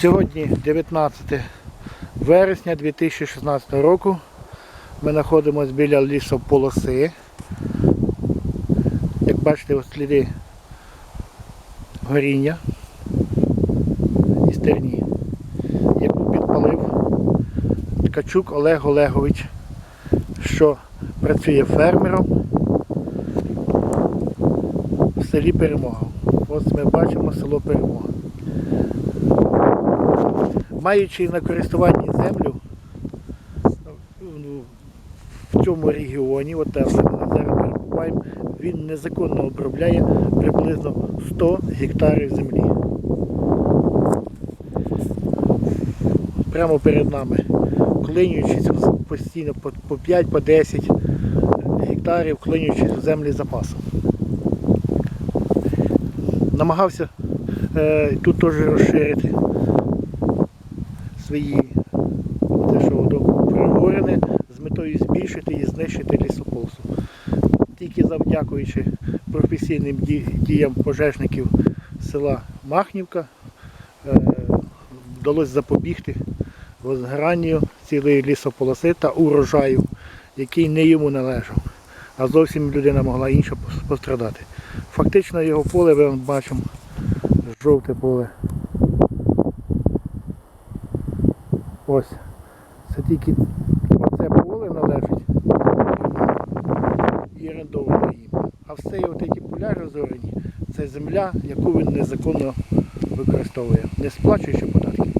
Сьогодні 19 вересня 2016 року. Ми знаходимося біля лісополоси. Як бачите, ось сліди горіння і стерні, яку підпалив Ткачук Олег Олегович, що працює фермером в селі Перемога. Ось ми бачимо село Перемога. Маючи на користуванні землю ну, в цьому регіоні, от там він незаконно обробляє приблизно 100 гектарів землі. Прямо перед нами, клинюючись постійно по- по 5-10 гектарів, клинюючись у землі запасу. Намагався е, тут теж розширити свої те, що воно з метою збільшити і знищити лісополосу. Тільки завдякуючи професійним діям пожежників села Махнівка е, вдалося запобігти возгоранню цілої лісополоси та урожаю, який не йому належав, а зовсім людина могла інша пострадати. Фактично його поле, ми бачимо, жовте поле. Ось. Це тільки оце поле належить і орендовано їм. А все ці поля розорені, це земля, яку він незаконно використовує, не сплачуючи податків.